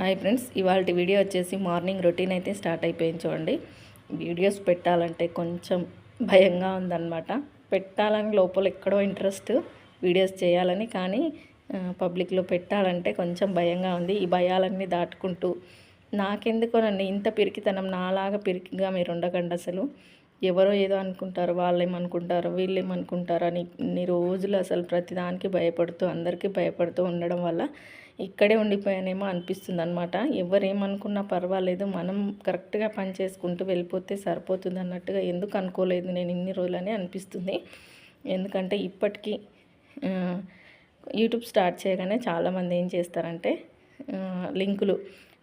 Hi friends ఇవాళ video వచ్చేసి morning routine అయితే స్టార్ట్ అయిపోయింది చూడండి. వీడియోస్ పెట్టాలంటే కొంచెం భయంగా ఉందన్నమాట. పెట్టాలని లోపల ఎక్కడో ఇంట్రెస్ట్ వీడియోస్ చేయాలని కానీ పబ్లిక్లో పెట్టాలంటే కొంచెం భయంగా ఉంది. ఈ భయాలన్నీ దాటుకుంటూ నాకెందుకోనండి ఇంత పిరికితనం నాలాగా పిరికిగా మీరు ఉండకండి అసలు. ఎవరో ఏదో అనుకుంటారు వాళ్ళు ఏమనుకుంటారు వీళ్ళు ఏమనుకుంటారు అని ఇన్ని రోజులు అసలు ప్రతిదానికి భయపడుతూ అందరికీ భయపడుతూ ఉండడం వల్ల ఇక్కడే ఉండిపోయానేమో అనిపిస్తుంది అనమాట ఎవరేమనుకున్నా పర్వాలేదు మనం కరెక్ట్గా పని చేసుకుంటూ వెళ్ళిపోతే సరిపోతుంది అన్నట్టుగా ఎందుకు అనుకోలేదు నేను ఇన్ని రోజులని అనిపిస్తుంది. ఎందుకంటే ఇప్పటికీ యూట్యూబ్ స్టార్ట్ చేయగానే చాలామంది ఏం చేస్తారంటే లింకులు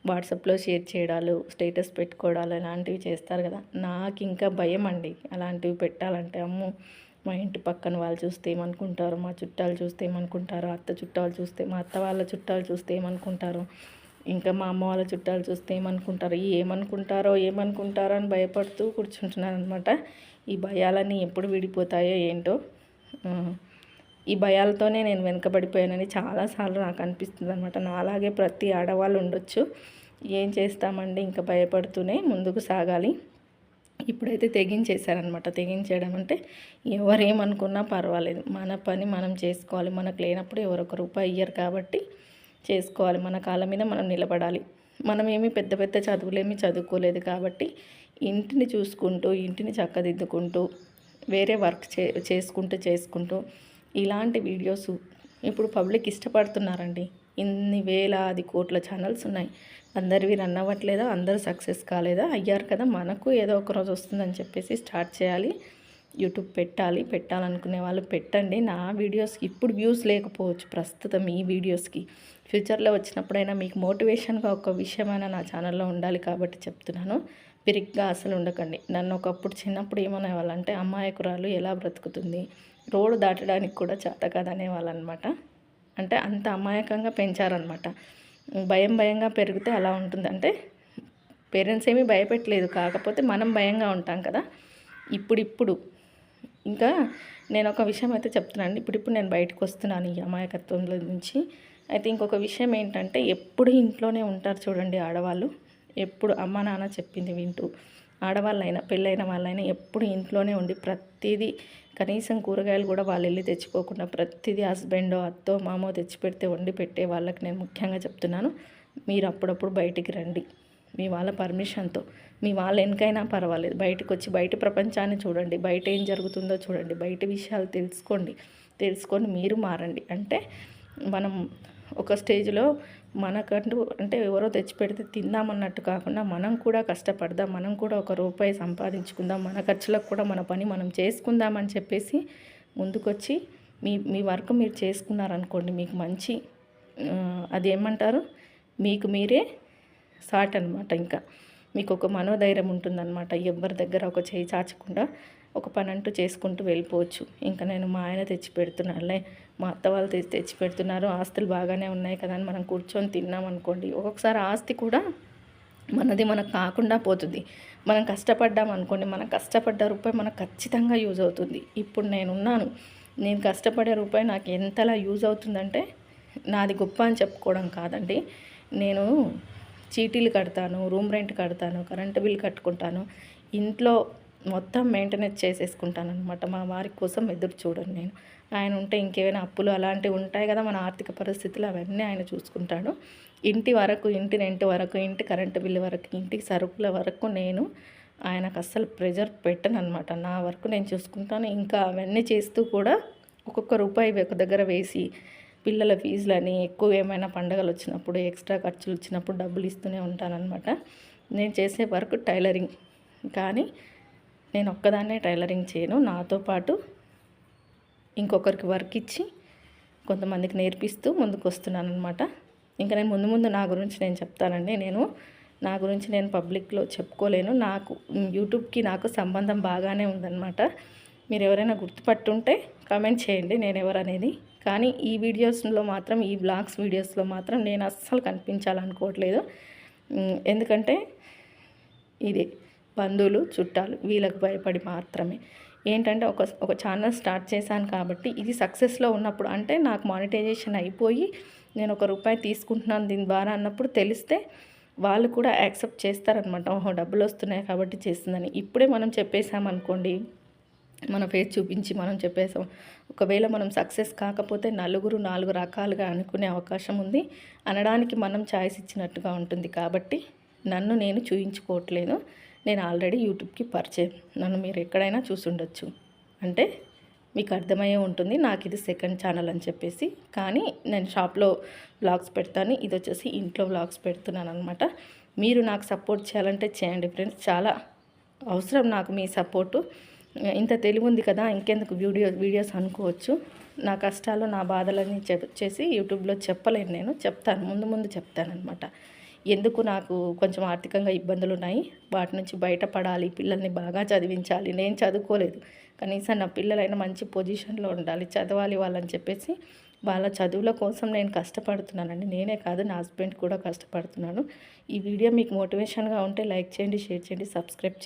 వాట్సాప్లో షేర్ చేయడాలు స్టేటస్ పెట్టుకోవడాలు ఇలాంటివి చేస్తారు కదా. నాకు ఇంకా భయం అండి అలాంటివి పెట్టాలంటే. అమ్ము మా ఇంటి పక్కన వాళ్ళు చూస్తే ఏమనుకుంటారు? మా చుట్టాలు చూస్తే ఏమనుకుంటారు? అత్త చుట్టాలు చూస్తే మా అత్త వాళ్ళ చుట్టాలు చూస్తే ఏమనుకుంటారు? ఇంకా మా అమ్మ వాళ్ళ చుట్టాలు చూస్తే ఏమనుకుంటారు? ఏమనుకుంటారో ఏమనుకుంటారో అని భయపడుతూ కూర్చుంటున్నాను అనమాట ఈ భయాలన్నీ ఎప్పుడు విడిపోతాయో ఏంటో ఈ భయాలతోనే నేను వెనుకబడిపోయానని చాలాసార్లు నాకు అనిపిస్తుంది అనమాట నాలాగే ప్రతి ఆడవాళ్ళు ఉండొచ్చు. ఏం చేస్తామండి? ఇంకా భయపడుతూనే ముందుకు సాగాలి. ఇప్పుడైతే తెగించేశారనమాట తెగించేయడం అంటే ఎవరేమనుకున్నా పర్వాలేదు. మన పని మనం చేసుకోవాలి. మనకు లేనప్పుడు ఎవరొక రూపాయి ఇయ్యరు కాబట్టి చేసుకోవాలి. మన కాళ్ళ మీద మనం నిలబడాలి. మనం ఏమి పెద్ద పెద్ద చదువులేమి చదువుకోలేదు కాబట్టి ఇంటిని చూసుకుంటూ ఇంటిని చక్కదిద్దుకుంటూ వేరే వర్క్ చే చేసుకుంటూ చేసుకుంటూ ఇలాంటి వీడియోస్ ఇప్పుడు పబ్లిక్ ఇష్టపడుతున్నారండి. ఇన్ని వేలాది కోట్ల ఛానల్స్ ఉన్నాయి. అందరివి రన్ అవ్వట్లేదా? అందరు సక్సెస్ కాలేదా? అయ్యారు కదా. మనకు ఏదో ఒక రోజు వస్తుందని చెప్పేసి స్టార్ట్ చేయాలి. యూట్యూబ్ పెట్టాలి. పెట్టాలనుకునే వాళ్ళు పెట్టండి. నా వీడియోస్కి ఇప్పుడు వ్యూస్ లేకపోవచ్చు ప్రస్తుతం ఈ వీడియోస్కి. ఫ్యూచర్లో వచ్చినప్పుడైనా మీకు మోటివేషన్గా ఒక విషయమైనా నా ఛానల్లో ఉండాలి కాబట్టి చెప్తున్నాను. పిరిగ్గా అసలు ఉండకండి. నన్ను ఒకప్పుడు చిన్నప్పుడు ఏమనేవాళ్ళంటే అమ్మాయకురాలు ఎలా బ్రతుకుతుంది? రోడ్డు దాటడానికి కూడా చేత కాదనేవాళ్ళు అనమాట అంటే అంత అమాయకంగా పెంచారనమాట. భయం భయంగా పెరిగితే అలా ఉంటుంది అంటే పేరెంట్స్ ఏమీ భయపెట్టలేదు. కాకపోతే మనం భయంగా ఉంటాం కదా. ఇప్పుడిప్పుడు. ఇంకా నేను ఒక విషయం అయితే చెప్తున్నాను ఇప్పుడిప్పుడు నేను బయటకు వస్తున్నాను ఈ అమాయకత్వంలో నుంచి. అయితే ఇంకొక విషయం ఏంటంటే ఎప్పుడు ఇంట్లోనే ఉంటారు చూడండి ఆడవాళ్ళు. ఎప్పుడు అమ్మ నాన్న చెప్పింది వింటూ. ఆడవాళ్ళైనా పెళ్ళైన వాళ్ళైనా ఎప్పుడు ఇంట్లోనే ఉండి ప్రతిదీ కనీసం కూరగాయలు కూడా వాళ్ళు వెళ్ళి తెచ్చుకోకుండా ప్రతిదీ హస్బెండో అత్తో మామో తెచ్చి పెడితే వండి పెట్టే వాళ్ళకి నేను ముఖ్యంగా చెప్తున్నాను. మీరు అప్పుడప్పుడు బయటికి రండి. మీ వాళ్ళ పర్మిషన్తో. మీ వాళ్ళ వెనకైనా పర్వాలేదు. బయటకు వచ్చి బయట ప్రపంచాన్ని చూడండి. బయట ఏం జరుగుతుందో చూడండి. బయట విషయాలు తెలుసుకోండి. తెలుసుకొని మీరు మారండి. అంటే మనం ఒక స్టేజ్లో మనకంటూ అంటే ఎవరో తెచ్చిపెడితే తిందామన్నట్టు కాకుండా మనం కూడా కష్టపడదాం మనం కూడా ఒక రూపాయి సంపాదించుకుందాం మన ఖర్చులకు కూడా మన పని మనం చేసుకుందామని చెప్పేసి ముందుకొచ్చి మీ మీ వర్క్ మీరు చేసుకున్నారనుకోండి మీకు మంచి అది ఏమంటారు మీకు మీరే సాట్ అనమాట ఇంకా. మీకు ఒక మనోధైర్యం ఉంటుందన్నమాట. ఎవరి దగ్గర ఒక చేయి చాచకుండా ఒక పని అంటూ చేసుకుంటూ వెళ్ళిపోవచ్చు. ఇంకా నేను మా ఆయన తెచ్చి పెడుతున్నానులే. మా అత్త వాళ్ళు తెచ్చి తెచ్చి పెడుతున్నారు. ఆస్తులు బాగానే ఉన్నాయి కదా అని మనం కూర్చొని తిన్నాం అనుకోండి. ఒక్కొక్కసారి ఆస్తి కూడా మనది మనకు కాకుండా పోతుంది. మనం కష్టపడ్డాం అనుకోండి మనం కష్టపడ్డ రూపాయి మనకు ఖచ్చితంగా యూజ్ అవుతుంది. ఇప్పుడు నేనున్నాను. నేను కష్టపడే రూపాయి నాకు ఎంతలా యూజ్ అవుతుందంటే నాది గొప్ప అని చెప్పుకోవడం కాదండి. నేను చీటీలు కడతాను రూమ్ రెంట్ కడతాను కరెంటు బిల్ కట్టుకుంటాను. ఇంట్లో మొత్తం మెయింటెనెన్స్ చేసేసుకుంటాను అనమాట మా వారి కోసం ఎదురు చూడండి నేను. ఆయన ఉంటే ఇంకేమైనా అప్పులు అలాంటివి ఉంటాయి కదా మన ఆర్థిక పరిస్థితులు అవన్నీ ఆయన చూసుకుంటాడు. ఇంటి వరకు ఇంటి రెంట్ వరకు ఇంటి కరెంటు బిల్లు వరకు ఇంటికి సరుకుల వరకు నేను ఆయనకు అస్సలు ప్రెజర్ పెట్టను అనమాట నా వరకు నేను చూసుకుంటాను. ఇంకా అవన్నీ చేస్తూ కూడా ఒక్కొక్క రూపాయి ఒక దగ్గర వేసి పిల్లల ఫీజులని ఎక్కువ ఏమైనా పండగలు వచ్చినప్పుడు ఎక్స్ట్రా ఖర్చులు వచ్చినప్పుడు డబ్బులు ఇస్తూనే ఉంటానన్నమాట. నేను చేసే వర్క్ టైలరింగ్. కానీ నేను ఒక్కదాన్నే టైలరింగ్ చేయను. నాతో పాటు ఇంకొకరికి వర్క్ ఇచ్చి కొంతమందికి నేర్పిస్తూ ముందుకు వస్తున్నాను అనమాట ఇంకా నేను ముందు ముందు నా గురించి నేను చెప్తానండి. నేను నా గురించి నేను పబ్లిక్లో చెప్పుకోలేను. నాకు యూట్యూబ్కి నాకు సంబంధం బాగానే ఉందన్నమాట. మీరు ఎవరైనా గుర్తుపట్టుంటే కామెంట్ చేయండి నేను ఎవరనేది. కానీ ఈ వీడియోస్లో మాత్రం ఈ బ్లాగ్స్ వీడియోస్లో మాత్రం నేను అస్సలు కనిపించాలనుకోవట్లేదు. ఎందుకంటే ఇది బంధువులు చుట్టాలు వీళ్ళకు భయపడి మాత్రమే. ఏంటంటే ఒక ఒక ఛానల్ స్టార్ట్ చేశాను కాబట్టి ఇది సక్సెస్లో ఉన్నప్పుడు అంటే నాకు మానిటైజేషన్ అయిపోయి నేను ఒక రూపాయి తీసుకుంటున్నాను దీని ద్వారా అన్నప్పుడు తెలిస్తే వాళ్ళు కూడా యాక్సెప్ట్ చేస్తారనమాట ఓహో డబ్బులు వస్తున్నాయి కాబట్టి చేస్తుందని. ఇప్పుడే మనం చెప్పేసామనుకోండి మన ఫేస్ చూపించి మనం చెప్పేసాం ఒకవేళ మనం సక్సెస్ కాకపోతే నలుగురు నాలుగు రకాలుగా అనుకునే అవకాశం ఉంది. అనడానికి మనం ఛాయిస్ ఇచ్చినట్టుగా ఉంటుంది కాబట్టి నన్ను నేను చూయించుకోవట్లేదు. నేను ఆల్రెడీ యూట్యూబ్కి పరిచయం. నన్ను మీరు ఎక్కడైనా చూసుండొచ్చు. అంటే మీకు అర్థమయ్యే ఉంటుంది నాకు ఇది సెకండ్ ఛానల్ అని చెప్పేసి. కానీ నేను షాప్లో బ్లాగ్స్ పెడతాను ఇది వచ్చేసి ఇంట్లో బ్లాగ్స్ పెడుతున్నాను అనమాట మీరు నాకు సపోర్ట్ చేయాలంటే చేయండి ఫ్రెండ్స్. చాలా అవసరం నాకు మీ సపోర్టు. ఇంత తెలివి ఉంది కదా ఇంకెందుకు వీడియో వీడియోస్ అనుకోవచ్చు. నా కష్టాలు నా బాధలన్నీ చెప్ చేసి యూట్యూబ్లో చెప్పలేను నేను. చెప్తాను ముందు ముందు చెప్తానమాట ఎందుకు నాకు కొంచెం ఆర్థికంగా ఇబ్బందులు ఉన్నాయి వాటి నుంచి బయటపడాలి పిల్లల్ని బాగా చదివించాలి. నేను చదువుకోలేదు. కనీసం నా పిల్లలైనా మంచి పొజిషన్లో ఉండాలి. చదవాలి వాళ్ళని చెప్పేసి వాళ్ళ చదువుల కోసం నేను కష్టపడుతున్నానండి. నేనే కాదు నా హస్బెండ్ కూడా కష్టపడుతున్నాను ఈ వీడియో మీకు మోటివేషన్గా ఉంటే లైక్ చేయండి షేర్ చేయండి సబ్స్క్రైబ్ చేయండి.